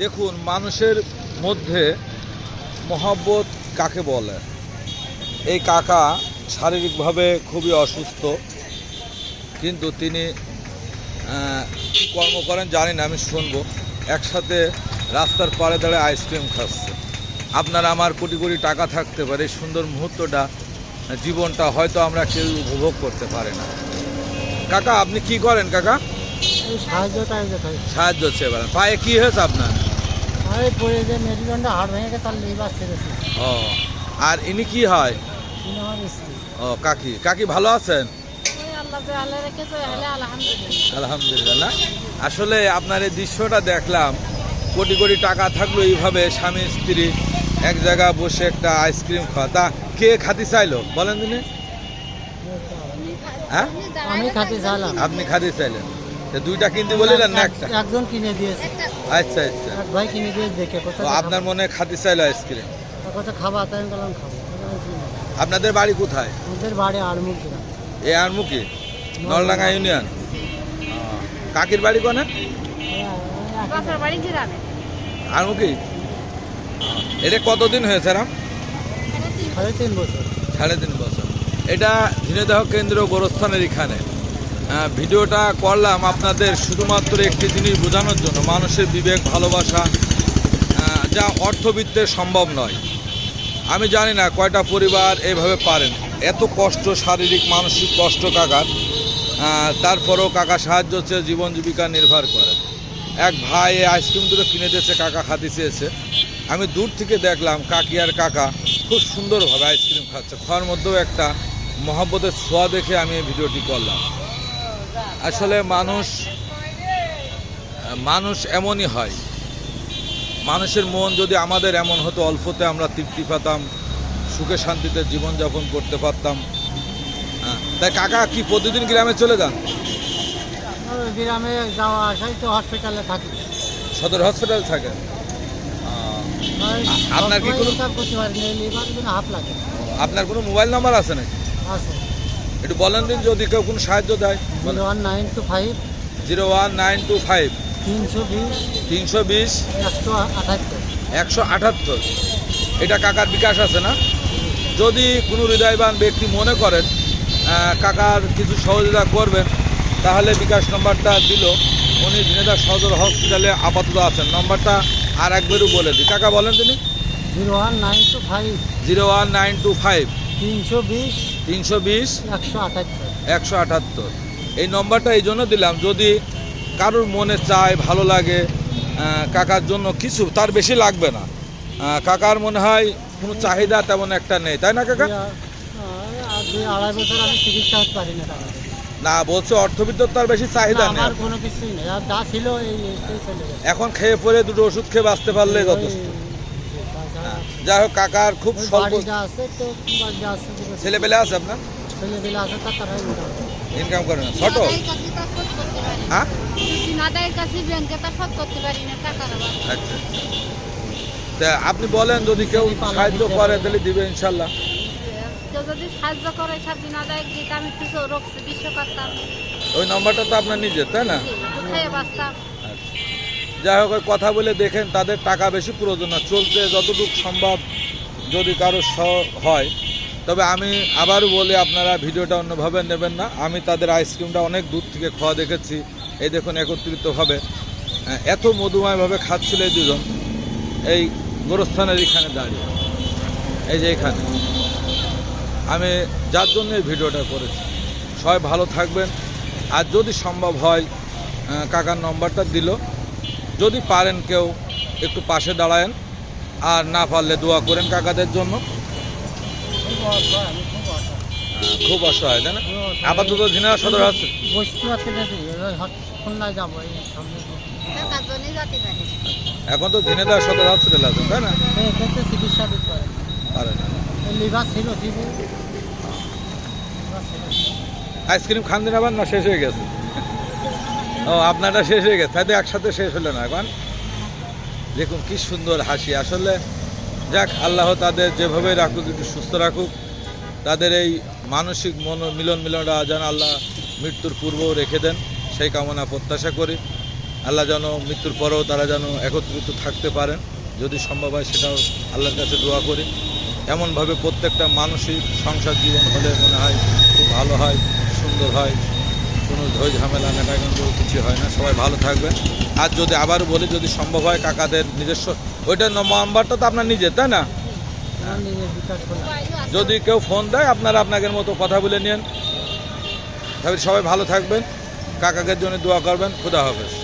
দেখুন মানুষের মধ্যে মহব্বত কাকে বলে? এই কাকা শারীরিকভাবে খুবই অসুস্থ কিন্তু তিনি কি কর্ম করেন জানি না আমি শুনব। একসাথে রাস্তার পাড়ে দাঁড়ায় আইসক্রিম খাচ্ছে। আপনার আমার কোটি কোটি টাকা থাকতে পারে এই সুন্দর মুহূর্তটা জীবনটা হয়তো আমরা কেউ উপভোগ করতে পারি না। কাকা আপনি কি করেন কাকা? সাহায্য সাহায্য হচ্ছে এবার। পায়ে কি হয়েছে আপনার? আরে পড়ে যে মেরুদণ্ডে হাড় ভেঙে গেছে তার লিভার ছেড়েছে ও আর ইনি কি হয়? তিনি আমার স্ত্রী। ও কাকি কাকি ভালো আছেন? আলহামদুলিল্লাহ। আসলে আপনার এই দৃশ্যটা দেখলাম কোটি কোটি টাকা থাকল এইভাবে স্বামী স্ত্রী এক জায়গায় বসে একটা আইসক্রিম খাওয়া। তা কে খাতি চাইলো? বলেন তিনি। হ্যাঁ? আপনি খাতি চাইলেন। দুইটা কিনতে বলিলেন না একটা এক- একজন কিনে দিয়েছে। আচ্ছা আচ্ছা। ভাই কিনে দিয়েছে দেখে আপনার মনে খাতি চাইলো আইসক্রিম? কাছে খাবা তাই আমি বললাম খাব। আপনাদের বাড়ি কোথায়? ওদের বাড়ি গ্রাম এ আরমুখী নলডাঙ্গা ইউনিয়ন? কাকির বাড়ি কোনে? গ্রামে। আরমুখী এটা কতদিন হয়েছে রাম? সাড়ে তিন বছর। সাড়ে তিন বছর। এটা ঝিনেদাহ কেন্দ্র গোরস্থানের এখানে। ভিডিওটা করলাম আপনাদের শুধুমাত্র একটি জিনিস বোঝানোর জন্য, মানুষের বিবেক, ভালোবাসা যা অর্থবিত্তের সম্ভব নয়। আমি জানি না কয়টা পরিবার এভাবে পারেন। এত কষ্ট, শারীরিক, মানসিক কষ্ট কাকার তারপরেও কাকা সাহায্য হচ্ছে জীবন জীবিকা নির্ভর করে। এক ভাই আইসক্রিম দুটো কিনে দিয়েছে, কাকা খাতে চেয়েছে আমি দূর থেকে দেখলাম কাকি আর কাকা খুব সুন্দরভাবে আইসক্রিম খাচ্ছে। খাওয়ার মধ্যেও একটা মহব্বতের ছোঁয়া দেখে আমি এই ভিডিওটি করলাম। আসলে মানুষ মানুষ এমনই হয়। মানুষের মন যদি আমাদের এমন হতো অল্পতে আমরা তৃপ্তি পেতাম সুখে শান্তিতে জীবনযাপন করতে পারতাম। হ্যাঁ, তাই কাকা কি প্রতিদিন গ্রামে চলে যান? গ্রামে যাওয়া আসাই তো হসপিটালে থাকি। সদর হসপিটাল থাকে আহ, ওই আপনার কি কোনো- আপনার কোনো মোবাইল নাম্বার আছে নাকি? আছে। একটু বলেন দিন যদি কেউ কোনো সাহায্য দেয়। Zero one nine two five. Zero one nine two five. তিনশো বিশ। তিনশো বিশ। একশো আঠাত্তর একশো আটাত্তর। এটা কাকার বিকাশ আছে না? যদি কোনো হৃদয়বান ব্যক্তি মনে করেন কাকার কিছু সহযোগিতা করবেন তাহলে বিকাশ নম্বরটা দিল। উনি ঝিনেদা সদর হসপিটালে আপাতত আছেন। নম্বরটা আর একবারও বলে দিই। কাকা বলেন তিনি। Zero one nine two five. Zero one nine two five. তিনশো বিশ। তিনশো বিশ? একশো আটাত্তর। এই নম্বরটা এই জন্য দিলাম যদি কারোর মনে চায় ভালো লাগে কাকার জন্য কিছু তার বেশি লাগবে না। কাকার মনে হয় কোনো চাহিদা তেমন একটা নেই তাই না কাকা? আড়াই বছর আমি চিকিৎসা পারি না। না বলছে অর্থবিদ্যুৎ তার বেশি চাহিদা না, নেই। কোনো কিছুই যা ছিল এখন খেয়ে পরে দুটো ওষুধ খেয়ে বাঁচতে পারলে যথেষ্ট। যাই হোক কাকার খুব স্বল্প ছেলে পেলে আছে আপনার? ইনকাম করে না। ছোট। হ্যাঁ? আচ্ছা। তা আপনি বলেন যদি কেউ সাহায্য করে তাহলে দিবে ইনশাল্লাহ। কেউ যদি সাহায্য করে সব দিন আদায় দিতে আমি রোগ বিশ্ব করতাম ওই নম্বরটা তো আপনার নিজের তাই না? কোথায় বাঁচতাম। যাই হোক কথা বলে দেখেন তাদের টাকা বেশি প্রয়োজন না। চলতে যতটুকু সম্ভব যদি কারও হয় তবে আমি আবারও বলি আপনারা ভিডিওটা অন্যভাবে নেবেন না। আমি তাদের আইসক্রিমটা অনেক দূর থেকে খাওয়া দেখেছি। এই দেখুন একত্রিতভাবে। আহ, এত মধুময়ভাবে খাচ্ছিল এই দুজন। এই গোরস্থানের এখানে দাঁড়িয়ে। এই যে এখানে। আমি যার জন্য এই ভিডিওটা করেছি। সবাই ভালো থাকবেন। আর যদি সম্ভব হয় কাকার নম্বরটা দিল। যদি পারেন কেউ একটু পাশে দাঁড়ায়েন আর না পারলে দোয়া করেন কাকাদের জন্য। খুব অসহায়, তাই না? আপাতত ঝিনাইদহ সদর আছে এখন তো ঝিনেদা সদর হসপিটাল আছে তাই না। আইসক্রিম খান দিন আবার না শেষ হয়ে গেছে। ও, আপনারটা শেষ হয়ে গেছে। তাই একসাথে শেষ হলো না এখন। দেখুন, কি সুন্দর হাসি। আসলে যাক, আল্লাহ তাদের যেভাবে রাখুক, একটু সুস্থ রাখুক। তাদের এই মানসিক মন মিলন মিলনটা যেন আল্লাহ মৃত্যুর পূর্বও রেখে দেন। সেই কামনা প্রত্যাশা করি। আল্লাহ যেন মৃত্যুর পরেও তারা যেন একত্রিত থাকতে পারেন। যদি সম্ভব হয়, সেটাও আল্লাহর কাছে দোয়া করি। এমনভাবে প্রত্যেকটা মানসিক সংসার জীবন হলে মনে হয় খুব ভালো হয়, সুন্দর হয়। কোনো ধৈর্য ঝামেলা নেটাগঞ্জ কিছু হয় না। সবাই ভালো থাকবেন। আর যদি আবার বলি যদি সম্ভব হয় কাকাদের নিজস্ব ওইটার নাম্বারটা তো আপনার নিজের তাই না? করলাম যদি কেউ ফোন দেয় আপনারা আপনাদের মতো কথা বলে নিন। তাহলে সবাই ভালো থাকবেন। কাকাকের জন্য দোয়া করবেন। খুদা হাফেজ।